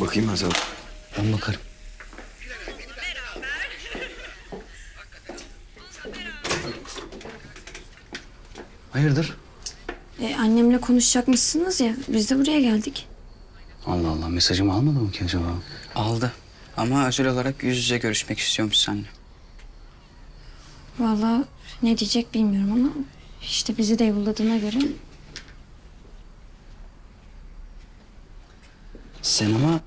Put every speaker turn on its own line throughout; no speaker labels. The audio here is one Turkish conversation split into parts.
Bakayım Hazal.
Ben bakarım. Hayırdır?
E, annemle konuşacakmışsınız ya. Biz de buraya geldik.
Allah Allah mesajımı almadı mı ki acaba?
Aldı. Ama özel olarak yüz yüze görüşmek istiyormuş seninle.
Vallahi ne diyecek bilmiyorum ama işte bizi de yolladığına göre.
Sen ama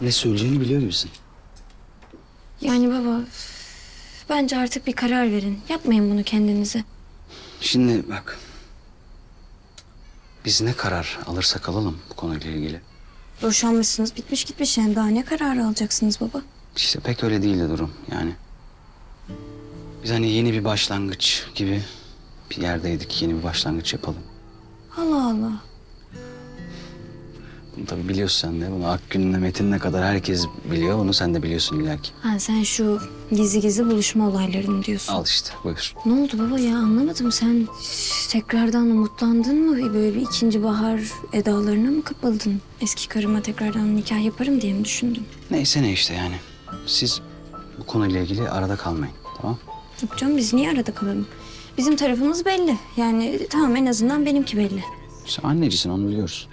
ne söyleyeceğini biliyor gibisin.
Yani baba bence artık bir karar verin. Yapmayın bunu kendinize.
Şimdi bak. Biz ne karar alırsak alalım bu konuyla ilgili.
Boşanmışsınız bitmiş gitmiş yani daha ne kararı alacaksınız baba?
İşte pek öyle değildi durum yani. Biz hani yeni bir başlangıç gibi bir yerdeydik. Yeni bir başlangıç yapalım.
Allah Allah.
Bunu tabii biliyorsun sen de. Bunu Akgün'le Metin'le kadar herkes biliyor. Bunu sen de biliyorsun illa ki.
Ha sen şu gizli gizli buluşma olaylarını diyorsun.
Al işte buyur.
Ne oldu baba ya anlamadım. Sen tekrardan umutlandın mı? Böyle bir ikinci bahar edalarına mı kapıldın? Eski karıma tekrardan nikah yaparım diye mi düşündün?
Neyse ne işte yani. Siz bu konuyla ilgili arada kalmayın. Tamam?
Yok canım biz niye arada kalalım? Bizim tarafımız belli. Yani tamam en azından benimki belli.
Sen annecisin onu biliyoruz.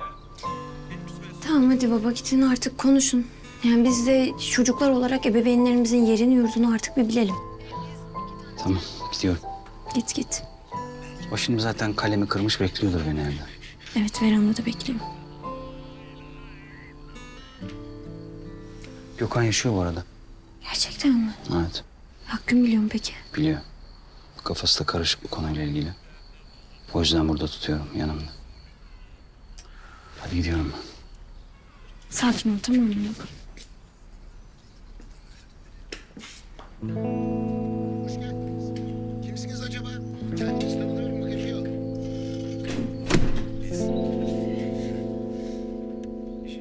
Tamam hadi baba gidin artık konuşun. Yani biz de çocuklar olarak ebeveynlerimizin yerini yurdunu artık bir bilelim.
Tamam gidiyorum.
Git git.
O şimdi zaten kalemi kırmış bekliyordur beni evde.
Evet verandada bekliyor.
Gökhan yaşıyor bu arada.
Gerçekten mi?
Evet
Hakkım biliyor mu peki?
biliyor. Kafası da karışık bu konuyla ilgili. O yüzden burada tutuyorum yanımda. Hadi gidiyorum ben.
Sakin ol tamam mı baba?
Kimsiniz acaba? Kendiniz tanınıyor mu? Bakayım yok.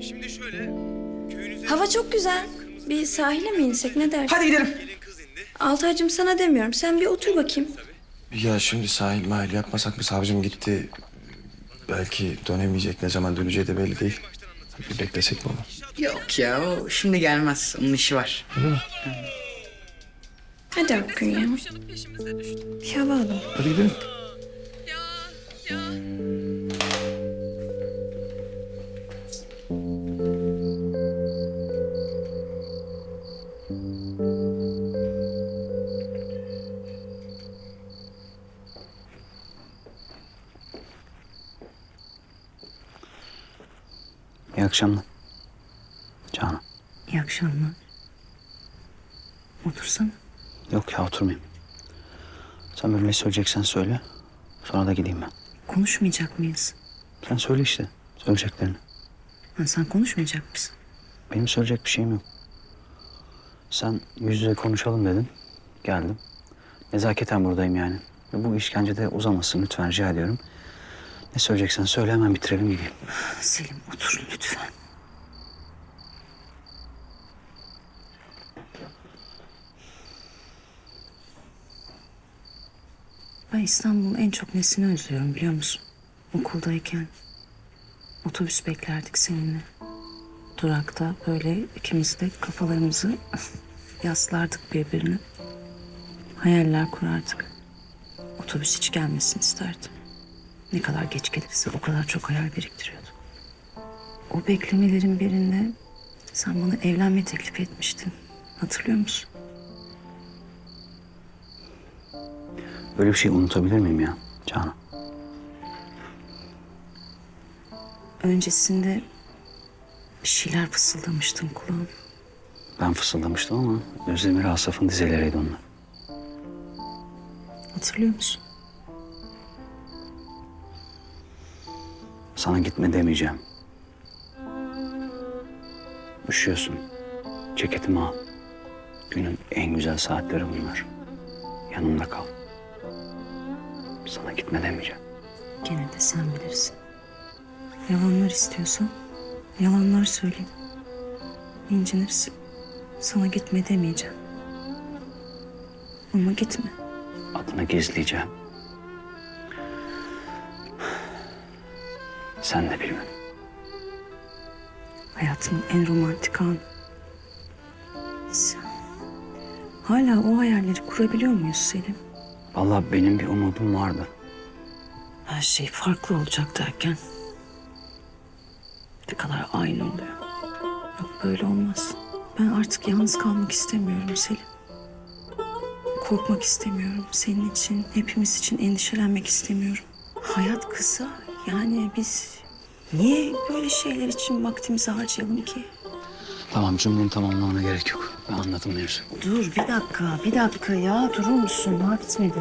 Şimdi şöyle köyünüze
Hava çok güzel. Bir sahile mi insek ne dersin?
Hadi gidelim.
gelin kız indi.
Altaycığım sana demiyorum. Sen bir otur bakayım.
Ya şimdi sahil mahil yapmasak mı? Savcım gitti. Belki dönemeyecek. Ne zaman döneceği de belli değil. Bir beklesek mi onu?
Yok ya o şimdi gelmez. Onun işi var.
Hadi Hakkın ya. Bir hava alalım.
Hadi gidelim.
İyi akşamlar. Canan.
İyi akşamlar. Otursana.
Yok ya oturmayayım. Sen böyle ne söyleyeceksen söyle. Sonra da gideyim ben.
Konuşmayacak mıyız?
Sen söyle işte söyleyeceklerini.
Ha, sen konuşmayacak mısın?
Benim söyleyecek bir şeyim yok. Sen yüz yüze konuşalım dedin. Geldim. Nezaketen buradayım yani. Ve bu işkence de uzamasın lütfen rica ediyorum. Ne söyleyeceksen söyle hemen bitirelim gideyim.
Selim otur lütfen. Ben İstanbul'un en çok nesini özlüyorum biliyor musun? Okuldayken otobüs beklerdik seninle. Durakta böyle ikimiz de kafalarımızı yaslardık birbirine. Hayaller kurardık. Otobüs hiç gelmesin isterdim. Ne kadar geç gelirse o kadar çok hayal biriktiriyordum. O beklemelerin birinde sen bana evlenme teklif etmiştin. Hatırlıyor musun?
Böyle bir şey unutabilir miyim ya Canan?
Öncesinde bir şeyler fısıldamıştın kulağım.
Ben fısıldamıştım ama Özdemir Asaf'ın dizeleriydi onlar.
Hatırlıyor musun?
Sana gitme demeyeceğim. Üşüyorsun. Ceketimi al. Günün en güzel saatleri bunlar. Yanımda kal. Sana gitme demeyeceğim.
Gene de sen bilirsin. Yalanlar istiyorsan yalanlar söyleyeyim. İncinirsin. Sana gitme demeyeceğim. Ama gitme.
Adını gizleyeceğim. Sen de bilme.
Hayatımın en romantik anı. Biz hala o hayalleri kurabiliyor muyuz Selim?
Vallahi benim bir umudum vardı.
Her şey farklı olacak derken ne kadar aynı oluyor. Yok böyle olmaz. Ben artık yalnız kalmak istemiyorum Selim. Korkmak istemiyorum. Senin için, hepimiz için endişelenmek istemiyorum. Hayat kısa. Yani biz niye böyle şeyler için vaktimizi harcayalım ki?
Tamam cümleni tamamlamana gerek yok. Ben anladım mevzu.
Dur bir dakika, bir dakika ya. Durur musun? Daha bitmedi.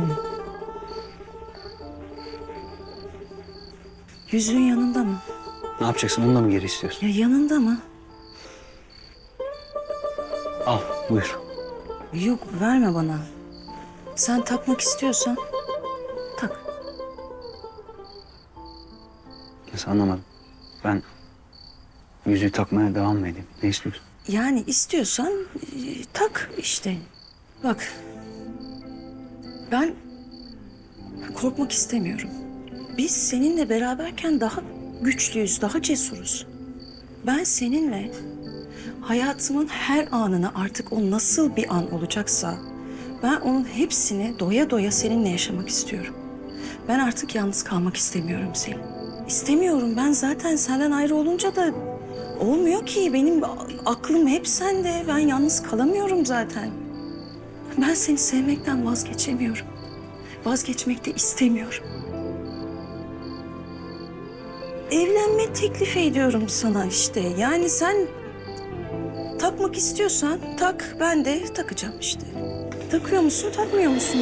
Yüzüğün yanında mı?
Ne yapacaksın? Onu da mı geri istiyorsun?
Ya yanında mı?
Al buyur.
Yok verme bana. Sen takmak istiyorsan
Nasıl anlamadım. Ben yüzüğü takmaya devam mı edeyim? Ne istiyorsun?
Yani istiyorsan e, tak işte. Bak. Ben korkmak istemiyorum. Biz seninle beraberken daha güçlüyüz, daha cesuruz. Ben seninle hayatımın her anını artık o nasıl bir an olacaksa ben onun hepsini doya doya seninle yaşamak istiyorum. Ben artık yalnız kalmak istemiyorum Selin. İstemiyorum. Ben zaten senden ayrı olunca da olmuyor ki. Benim aklım hep sende. Ben yalnız kalamıyorum zaten. Ben seni sevmekten vazgeçemiyorum. Vazgeçmek de istemiyorum. Evlenme teklif ediyorum sana işte. Yani sen takmak istiyorsan tak. Ben de takacağım işte. Takıyor musun, takmıyor musun?